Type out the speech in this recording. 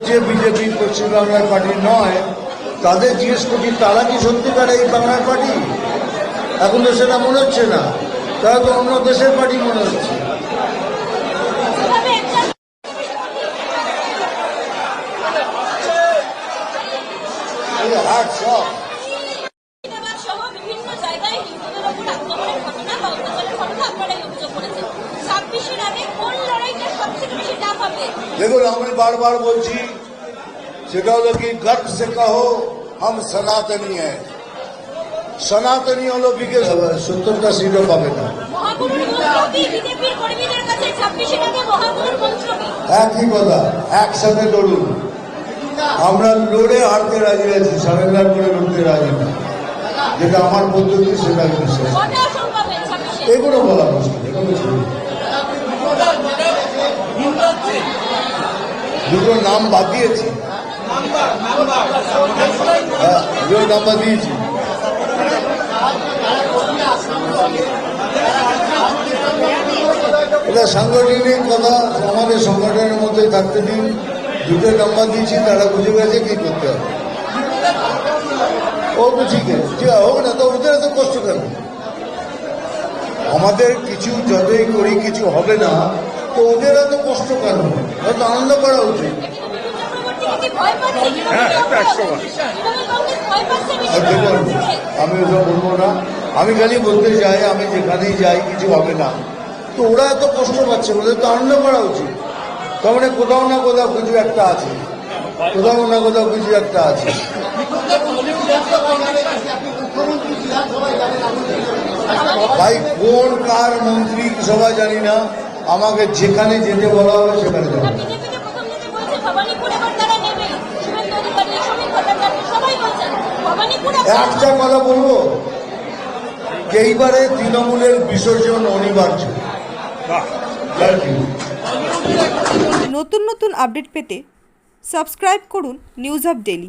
যে বিজেপি পশ্চিমবাংলার পার্টি নয় তাদের জিজ্ঞেস করছি তারা কি সত্যিকার এই বাংলার পার্টি? এখন তো সেটা মনে হচ্ছে না। তারা তো অন্য দেশের পার্টি মনে হচ্ছে। একটা এই সব। দেখুন আমি বারবার বলছি সেটা হলো কি গর্ব সে কহো হাম সনাতনী হ্যাঁ সনাতনী হলো বিকে সত্তরটা সিটও পাবে না একই কথা একসাথে লড়ুন। আমরা লড়ে হারতে রাজি আছি সারেন্ডার করে লড়তে রাজি না। যেটা আমার পদ্ধতি সেটা এগুলো বলা মুশকিল এগুলো ছিল দুটো নাম বাদ দিয়েছি। হ্যাঁ, দুটো নাম্বার দিয়েছি। এটা সাংগঠনিক কথা আমাদের সংগঠনের মধ্যে থাকতে দিন। দুটো নাম্বার দিয়েছি তারা বুঝে গেছে কি করতে হবে। ও তো ঠিক আছে ঠিক হোক না তো ওদের এত কষ্ট কেন? আমাদের কিছু যতই করি কিছু হবে না তো ওদের এত কষ্ট কেন? হয়তো আনন্দ করা উচিত। হ্যাঁ, দেখুন আমি ওসব বলব না। আমি খালি বলতে চাই আমি যেখানেই যাই কিছু হবে না। তো ওরা এত কষ্ট পাচ্ছে ওদের তো আনন্দ করা উচিত। তার মানে কোথাও না কোথাও কিছু একটা আছে। কোথাও না কোথাও কিছু একটা আছে। ভাই কোন কার মন্ত্রী সবাই জানি না। আমাকে যেখানে যেতে বলা হবে সেখানে যাব একটা কথা বলব? এইবারে তৃণমূলের বিসর্জন অনিবার্য. নতুন নতুন আপডেট পেতে সাবস্ক্রাইব করুন নিউজ আপ ডেলি